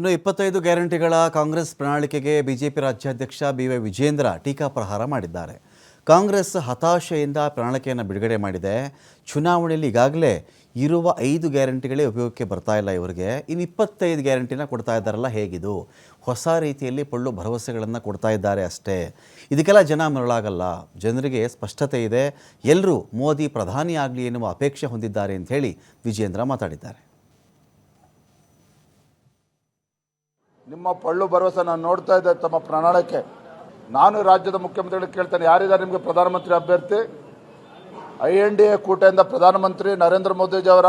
ಇನ್ನು ಇಪ್ಪತ್ತೈದು ಗ್ಯಾರಂಟಿಗಳ ಕಾಂಗ್ರೆಸ್ ಪ್ರಣಾಳಿಕೆಗೆ ಬಿಜೆಪಿ ರಾಜ್ಯಾಧ್ಯಕ್ಷ ಬಿ ವೈ ವಿಜೇಂದ್ರ ಟೀಕಾಪ್ರಹಾರ ಮಾಡಿದ್ದಾರೆ. ಕಾಂಗ್ರೆಸ್ ಹತಾಶೆಯಿಂದ ಪ್ರಣಾಳಿಕೆಯನ್ನು ಬಿಡುಗಡೆ ಮಾಡಿದೆ. ಚುನಾವಣೆಯಲ್ಲಿ ಈಗಾಗಲೇ ಇರುವ ಐದು ಗ್ಯಾರಂಟಿಗಳೇ ಉಪಯೋಗಕ್ಕೆ ಬರ್ತಾ ಇಲ್ಲ ಇವರಿಗೆ. ಇನ್ನು ಇಪ್ಪತ್ತೈದು ಗ್ಯಾರಂಟಿನ ಕೊಡ್ತಾ ಇದ್ದಾರಲ್ಲ, ಹೇಗಿದು? ಹೊಸ ರೀತಿಯಲ್ಲಿ ಪೊಳ್ಳು ಭರವಸೆಗಳನ್ನು ಕೊಡ್ತಾ ಇದ್ದಾರೆ ಅಷ್ಟೇ. ಇದಕ್ಕೆಲ್ಲ ಜನ ಮರಳಾಗಲ್ಲ. ಜನರಿಗೆ ಸ್ಪಷ್ಟತೆ ಇದೆ. ಎಲ್ಲರೂ ಮೋದಿ ಪ್ರಧಾನಿಯಾಗಲಿ ಎನ್ನುವ ಅಪೇಕ್ಷೆ ಹೊಂದಿದ್ದಾರೆ ಅಂತ ಹೇಳಿ ವಿಜೇಂದ್ರ ಮಾತಾಡಿದ್ದಾರೆ. ನಿಮ್ಮ ಪಳ್ಳು ಭರವಸೆ ನಾನು ನೋಡ್ತಾ ಇದ್ದೆ ತಮ್ಮ ಪ್ರಣಾಳಿಕೆ ನಾನು ರಾಜ್ಯದ ಮುಖ್ಯಮಂತ್ರಿಗಳಿಗೆ ಕೇಳ್ತೇನೆ, ಯಾರಿದ್ದಾರೆ ನಿಮಗೆ ಪ್ರಧಾನಮಂತ್ರಿ ಅಭ್ಯರ್ಥಿ? ಐ ಎನ್ ಡಿ ಎ ಕೂಟದಿಂದ ಪ್ರಧಾನಮಂತ್ರಿ ನರೇಂದ್ರ ಮೋದಿಜಿಯವರ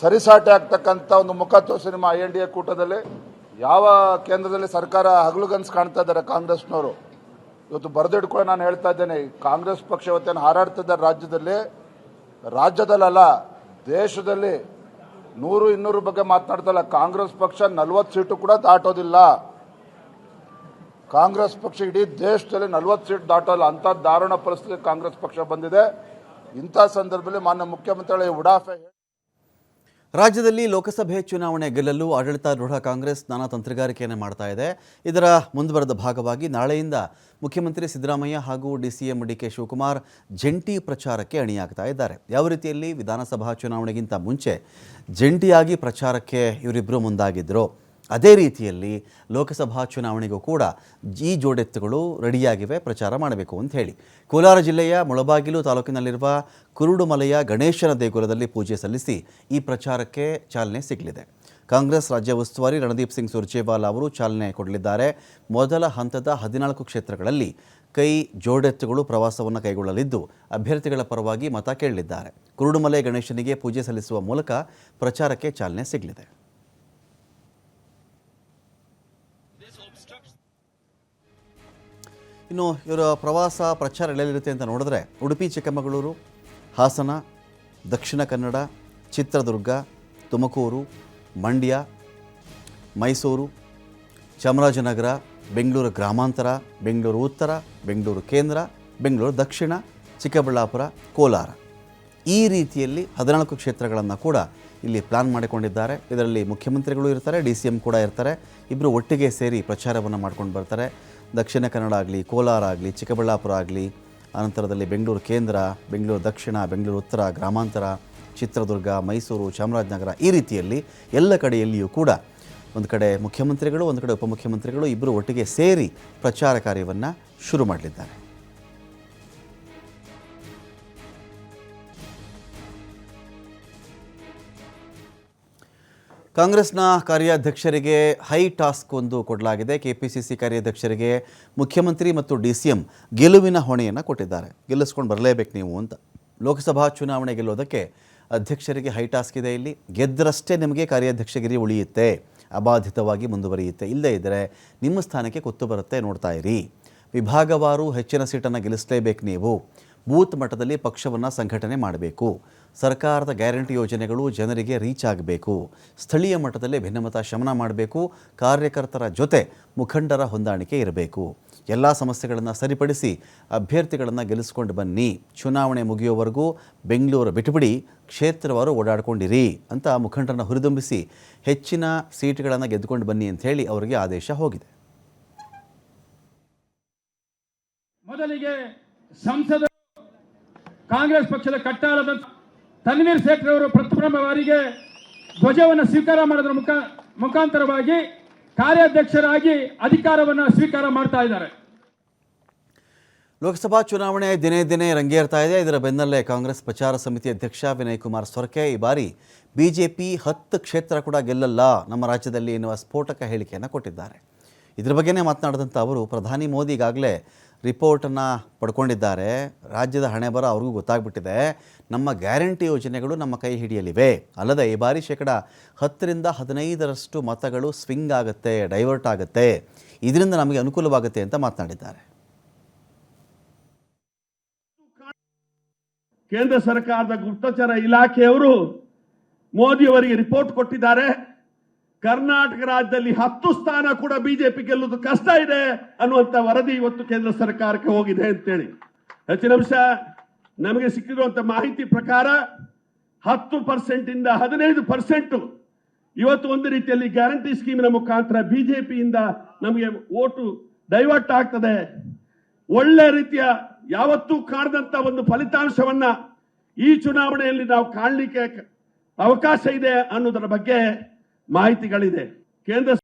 ಸರಿಸಾಟಿ ಆಗ್ತಕ್ಕಂಥ ಒಂದು ಮುಖ ತೋರಿಸಿ ನಿಮ್ಮ ಐ ಎನ್ ಡಿ ಎ ಕೂಟದಲ್ಲಿ. ಯಾವ ಕೇಂದ್ರದಲ್ಲಿ ಸರ್ಕಾರ ಹಗಲುಗನ್ಸ್ ಕಾಣ್ತಾ ಇದ್ದಾರೆ ಕಾಂಗ್ರೆಸ್ನವರು? ಇವತ್ತು ಬರೆದಿಡ್ಕೊಂಡು ನಾನು ಹೇಳ್ತಾ ಇದ್ದೇನೆ, ಕಾಂಗ್ರೆಸ್ ಪಕ್ಷ ಇವತ್ತೇನು ಹಾರಾಡ್ತಿದ್ದಾರೆ ರಾಜ್ಯದಲ್ಲಿ? ರಾಜ್ಯದಲ್ಲಲ್ಲ, ದೇಶದಲ್ಲಿ ನೂರು ಇನ್ನೂರು ಬಗ್ಗೆ ಮಾತನಾಡ್ತಲ್ಲ, ಕಾಂಗ್ರೆಸ್ ಪಕ್ಷ ನಲ್ವತ್ತು ಸೀಟು ಕೂಡ ದಾಟೋದಿಲ್ಲ. ಕಾಂಗ್ರೆಸ್ ಪಕ್ಷ ಇಡೀ ದೇಶದಲ್ಲಿ ನಲ್ವತ್ತು ಸೀಟ್ ದಾಟೋಲ್ಲ. ಅಂತ ದಾರುಣ ಪರಿಸ್ಥಿತಿ ಕಾಂಗ್ರೆಸ್ ಪಕ್ಷ ಬಂದಿದೆ. ಇಂಥ ಸಂದರ್ಭದಲ್ಲಿ ಮಾನ್ಯ ಮುಖ್ಯಮಂತ್ರಿಗಳ, ಉಡಾಫೆ ರಾಜ್ಯದಲ್ಲಿ ಲೋಕಸಭೆ ಚುನಾವಣೆ ಗೆಲ್ಲಲು ಆಡಳಿತಾರೂಢ ಕಾಂಗ್ರೆಸ್ ನಾನಾ ತಂತ್ರಗಾರಿಕೆಯನ್ನು ಮಾಡ್ತಾ ಇದೆ. ಇದರ ಮುಂದುವರೆದ ಭಾಗವಾಗಿ ನಾಳೆಯಿಂದ ಮುಖ್ಯಮಂತ್ರಿ ಸಿದ್ದರಾಮಯ್ಯ ಹಾಗೂ ಡಿಸಿಎಂ ಡಿ ಕೆ ಶಿವಕುಮಾರ್ ಜಂಟಿ ಪ್ರಚಾರಕ್ಕೆ ಅಣಿಯಾಗ್ತಾ ಇದ್ದಾರೆ. ಯಾವ ರೀತಿಯಲ್ಲಿ ವಿಧಾನಸಭಾ ಚುನಾವಣೆಗಿಂತ ಮುಂಚೆ ಜಂಟಿಯಾಗಿ ಪ್ರಚಾರಕ್ಕೆ ಇವರಿಬ್ಬರು ಮುಂದಾಗಿದ್ದರು ಅದೇ ರೀತಿಯಲ್ಲಿ ಲೋಕಸಭಾ ಚುನಾವಣೆಗೂ ಕೂಡ ಈ ಜೋಡೆತ್ತುಗಳು ರೆಡಿಯಾಗಿವೆ, ಪ್ರಚಾರ ಮಾಡಬೇಕು ಅಂತ ಹೇಳಿ. ಕೋಲಾರ ಜಿಲ್ಲೆಯ ಮುಳಬಾಗಿಲು ತಾಲೂಕಿನಲ್ಲಿರುವ ಕುರುಡುಮಲೆಯ ಗಣೇಶನ ದೇಗುಲದಲ್ಲಿ ಪೂಜೆ ಸಲ್ಲಿಸಿ ಈ ಪ್ರಚಾರಕ್ಕೆ ಚಾಲನೆ ಸಿಗಲಿದೆ. ಕಾಂಗ್ರೆಸ್ ರಾಜ್ಯ ಉಸ್ತುವಾರಿ ರಣದೀಪ್ ಸಿಂಗ್ ಸುರ್ಜೇವಾಲಾ ಅವರು ಚಾಲನೆ ಕೊಡಲಿದ್ದಾರೆ. ಮೊದಲ ಹಂತದ ಹದಿನಾಲ್ಕು ಕ್ಷೇತ್ರಗಳಲ್ಲಿ ಕೈ ಜೋಡೆತ್ತುಗಳು ಪ್ರವಾಸವನ್ನು ಕೈಗೊಳ್ಳಲಿದ್ದು, ಅಭ್ಯರ್ಥಿಗಳ ಪರವಾಗಿ ಮತ ಕೇಳಲಿದ್ದಾರೆ. ಕುರುಡುಮಲೆ ಗಣೇಶನಿಗೆ ಪೂಜೆ ಸಲ್ಲಿಸುವ ಮೂಲಕ ಪ್ರಚಾರಕ್ಕೆ ಚಾಲನೆ ಸಿಗಲಿದೆ. ಇನ್ನು ಇವರ ಪ್ರವಾಸ ಪ್ರಚಾರ ಎಲ್ಲೆಲ್ಲಿರುತ್ತೆ ಅಂತ ನೋಡಿದ್ರೆ ಉಡುಪಿ, ಚಿಕ್ಕಮಗಳೂರು, ಹಾಸನ, ದಕ್ಷಿಣ ಕನ್ನಡ, ಚಿತ್ರದುರ್ಗ, ತುಮಕೂರು, ಮಂಡ್ಯ, ಮೈಸೂರು, ಚಾಮರಾಜನಗರ, ಬೆಂಗಳೂರು ಗ್ರಾಮಾಂತರ, ಬೆಂಗಳೂರು ಉತ್ತರ, ಬೆಂಗಳೂರು ಕೇಂದ್ರ, ಬೆಂಗಳೂರು ದಕ್ಷಿಣ, ಚಿಕ್ಕಬಳ್ಳಾಪುರ, ಕೋಲಾರ. ಈ ರೀತಿಯಲ್ಲಿ ಹದಿನಾಲ್ಕು ಕ್ಷೇತ್ರಗಳನ್ನು ಕೂಡ ಇಲ್ಲಿ ಪ್ಲಾನ್ ಮಾಡಿಕೊಂಡಿದ್ದಾರೆ. ಇದರಲ್ಲಿ ಮುಖ್ಯಮಂತ್ರಿಗಳು ಇರ್ತಾರೆ, ಡಿ ಸಿ ಎಂ ಕೂಡ ಇರ್ತಾರೆ. ಇಬ್ಬರು ಒಟ್ಟಿಗೆ ಸೇರಿ ಪ್ರಚಾರವನ್ನು ಮಾಡ್ಕೊಂಡು ಬರ್ತಾರೆ. ದಕ್ಷಿಣ ಕನ್ನಡ ಆಗಲಿ, ಕೋಲಾರ ಆಗಲಿ, ಚಿಕ್ಕಬಳ್ಳಾಪುರ ಆಗಲಿ ಅನಂತರದಲ್ಲಿ ಬೆಂಗಳೂರು ಕೇಂದ್ರ, ಬೆಂಗಳೂರು ದಕ್ಷಿಣ, ಬೆಂಗಳೂರು ಉತ್ತರ, ಗ್ರಾಮಾಂತರ, ಚಿತ್ರದುರ್ಗ, ಮೈಸೂರು, ಚಾಮರಾಜನಗರ ಈ ರೀತಿಯಲ್ಲಿ ಎಲ್ಲ ಕಡೆಯಲ್ಲಿಯೂ ಕೂಡ ಒಂದು ಕಡೆ ಮುಖ್ಯಮಂತ್ರಿಗಳು, ಒಂದು ಕಡೆ ಉಪಮುಖ್ಯಮಂತ್ರಿಗಳು ಇಬ್ಬರು ಒಟ್ಟಿಗೆ ಸೇರಿ ಪ್ರಚಾರ ಕಾರ್ಯವನ್ನು ಶುರು ಮಾಡಲಿದ್ದಾರೆ. ಕಾಂಗ್ರೆಸ್ನ ಕಾರ್ಯಾಧ್ಯಕ್ಷರಿಗೆ ಹೈ ಟಾಸ್ಕ್ ಒಂದು ಕೊಡಲಾಗಿದೆ. ಕೆಪಿಸಿಸಿ ಕಾರ್ಯಾಧ್ಯಕ್ಷರಿಗೆ ಮುಖ್ಯಮಂತ್ರಿ ಮತ್ತು ಡಿ ಸಿ ಎಂ ಗೆಲುವಿನ ಹೊಣೆಯನ್ನು ಕೊಟ್ಟಿದ್ದಾರೆ. ಗೆಲ್ಲಿಸ್ಕೊಂಡು ಬರಲೇಬೇಕು ನೀವು ಅಂತ. ಲೋಕಸಭಾ ಚುನಾವಣೆ ಗೆಲ್ಲೋದಕ್ಕೆ ಅಧ್ಯಕ್ಷರಿಗೆ ಹೈ ಟಾಸ್ಕ್ ಇದೆ ಇಲ್ಲಿ. ಗೆದ್ದರಷ್ಟೇ ನಿಮಗೆ ಕಾರ್ಯಾಧ್ಯಕ್ಷಗಿರಿ ಉಳಿಯುತ್ತೆ. ಅಬಾಧಿತವಾಗಿ ಮುಂದುವರಿಯುತ್ತೆ. ಇಲ್ಲದೇ ಇದ್ದರೆ ನಿಮ್ಮ ಸ್ಥಾನಕ್ಕೆ ಕೊತ್ತು ಬರುತ್ತೆ ನೋಡ್ತಾ ಇರಿ. ವಿಭಾಗವಾರು ಹೆಚ್ಚಿನ ಸೀಟನ್ನು ಗೆಲ್ಲಿಸಲೇಬೇಕು ನೀವು. ಬೂತ್ ಮಟ್ಟದಲ್ಲಿ ಪಕ್ಷವನ್ನು ಸಂಘಟನೆ ಮಾಡಬೇಕು. ಸರ್ಕಾರದ ಗ್ಯಾರಂಟಿ ಯೋಜನೆಗಳು ಜನರಿಗೆ ರೀಚ್ ಆಗಬೇಕು. ಸ್ಥಳೀಯ ಮಟ್ಟದಲ್ಲಿ ಭಿನ್ನಮತ ಶಮನ ಮಾಡಬೇಕು. ಕಾರ್ಯಕರ್ತರ ಜೊತೆ ಮುಖಂಡರ ಹೊಂದಾಣಿಕೆ ಇರಬೇಕು. ಎಲ್ಲ ಸಮಸ್ಯೆಗಳನ್ನು ಸರಿಪಡಿಸಿ ಅಭ್ಯರ್ಥಿಗಳನ್ನು ಗೆಲ್ಲಿಸ್ಕೊಂಡು ಬನ್ನಿ. ಚುನಾವಣೆ ಮುಗಿಯೋವರೆಗೂ ಬೆಂಗಳೂರು ಬಿಟ್ಟುಬಿಡಿ ಕ್ಷೇತ್ರವಾರು ಓಡಾಡ್ಕೊಂಡಿರಿ ಅಂತ ಮುಖಂಡರನ್ನು ಹುರಿದುಂಬಿಸಿ ಹೆಚ್ಚಿನ ಸೀಟುಗಳನ್ನು ಗೆದ್ದುಕೊಂಡು ಬನ್ನಿ ಅಂತ ಹೇಳಿ ಅವರಿಗೆ ಆದೇಶ ಹೋಗಿದೆ. ಮೊದಲಿಗೆ ಸಂಸದ ಕಾಂಗ್ರೆಸ್ ಪಕ್ಷದ ಕಟ್ಟಾಳದ ತನ್ವೀರ್ ಶೇಖರ್ ಅವರು ಪ್ರಥಮ ಬಾರಿಗೆ ಧ್ವಜವನ್ನು ಸ್ವೀಕಾರ ಮಾಡೋದ್ರ ಮುಖ, ಮುಖಾಂತರವಾಗಿ ಕಾರ್ಯಾಧ್ಯಕ್ಷರಾಗಿ ಅಧಿಕಾರವನ್ನು ಸ್ವೀಕಾರ ಮಾಡ್ತಾ ಇದ್ದಾರೆ. ಲೋಕಸಭಾ ಚುನಾವಣೆ ದಿನೇ ದಿನೇ ರಂಗೇರ್ತಾ ಇದೆ. ಇದರ ಬೆನ್ನಲ್ಲೇ ಕಾಂಗ್ರೆಸ್ ಪ್ರಚಾರ ಸಮಿತಿ ಅಧ್ಯಕ್ಷ ವಿನಯ್ ಕುಮಾರ್ ಸೊರಕೆ ಈ ಬಾರಿ ಬಿಜೆಪಿ ಹತ್ತು ಕ್ಷೇತ್ರ ಕೂಡ ಗೆಲ್ಲಲ್ಲ, ನಮ್ಮ ರಾಜ್ಯದಲ್ಲಿ ಎನ್ನುವ ಸ್ಫೋಟಕ ಹೇಳಿಕೆಯನ್ನು ಕೊಟ್ಟಿದ್ದಾರೆ. ಇದ್ರ ಬಗ್ಗೆನೇ ಮಾತನಾಡಿದಂಥ ಅವರು, ಪ್ರಧಾನಿ ಮೋದಿ ಈಗಾಗಲೇ ರಿಪೋರ್ಟನ್ನು ಪಡ್ಕೊಂಡಿದ್ದಾರೆ. ರಾಜ್ಯದ ಹಣೆ ಬರ ಅವ್ರಿಗೂ ಗೊತ್ತಾಗ್ಬಿಟ್ಟಿದೆ. ನಮ್ಮ ಗ್ಯಾರಂಟಿ ಯೋಜನೆಗಳು ನಮ್ಮ ಕೈ ಹಿಡಿಯಲಿವೆ. ಅಲ್ಲದೆ ಈ ಬಾರಿ ಶೇಕಡ ಹತ್ತರಿಂದ ಹದಿನೈದರಷ್ಟು ಮತಗಳು ಸ್ವಿಂಗ್ ಆಗುತ್ತೆ, ಡೈವರ್ಟ್ ಆಗುತ್ತೆ. ಇದರಿಂದ ನಮಗೆ ಅನುಕೂಲವಾಗುತ್ತೆ ಅಂತ ಮಾತನಾಡಿದ್ದಾರೆ. ಕೇಂದ್ರ ಸರ್ಕಾರದ ಗುಪ್ತಚರ ಇಲಾಖೆಯವರು ಮೋದಿಯವರಿಗೆ ರಿಪೋರ್ಟ್ ಕೊಟ್ಟಿದ್ದಾರೆ. ಕರ್ನಾಟಕ ರಾಜ್ಯದಲ್ಲಿ ಹತ್ತು ಸ್ಥಾನ ಕೂಡ ಬಿಜೆಪಿ ಗೆಲ್ಲುವುದು ಕಷ್ಟ ಇದೆ ಅನ್ನುವಂತ ವರದಿ ಇವತ್ತು ಕೇಂದ್ರ ಸರ್ಕಾರಕ್ಕೆ ಹೋಗಿದೆ ಅಂತೇಳಿ. ಹೆಚ್ಚಿನ ಅಂಶ ನಮಗೆ ಸಿಕ್ಕಿರುವಂತ ಮಾಹಿತಿ ಪ್ರಕಾರ ಹತ್ತು ಪರ್ಸೆಂಟ್ ಇಂದ ಹದಿನೈದು ಪರ್ಸೆಂಟ್ ಇವತ್ತು ಒಂದು ರೀತಿಯಲ್ಲಿ ಗ್ಯಾರಂಟಿ ಸ್ಕೀಮಿನ ಮುಖಾಂತರ ಬಿಜೆಪಿಯಿಂದ ನಮಗೆ ಓಟು ಡೈವರ್ಟ್ ಆಗ್ತದೆ. ಒಳ್ಳೆ ರೀತಿಯ ಯಾವತ್ತೂ ಕಾಣದಂತ ಒಂದು ಫಲಿತಾಂಶವನ್ನ ಈ ಚುನಾವಣೆಯಲ್ಲಿ ನಾವು ಕಾಣಲಿಕ್ಕೆ ಅವಕಾಶ ಇದೆ ಅನ್ನೋದರ ಬಗ್ಗೆ ಮಾಹಿತಿಗಳಿದೆ. ಕೇಂದ್ರ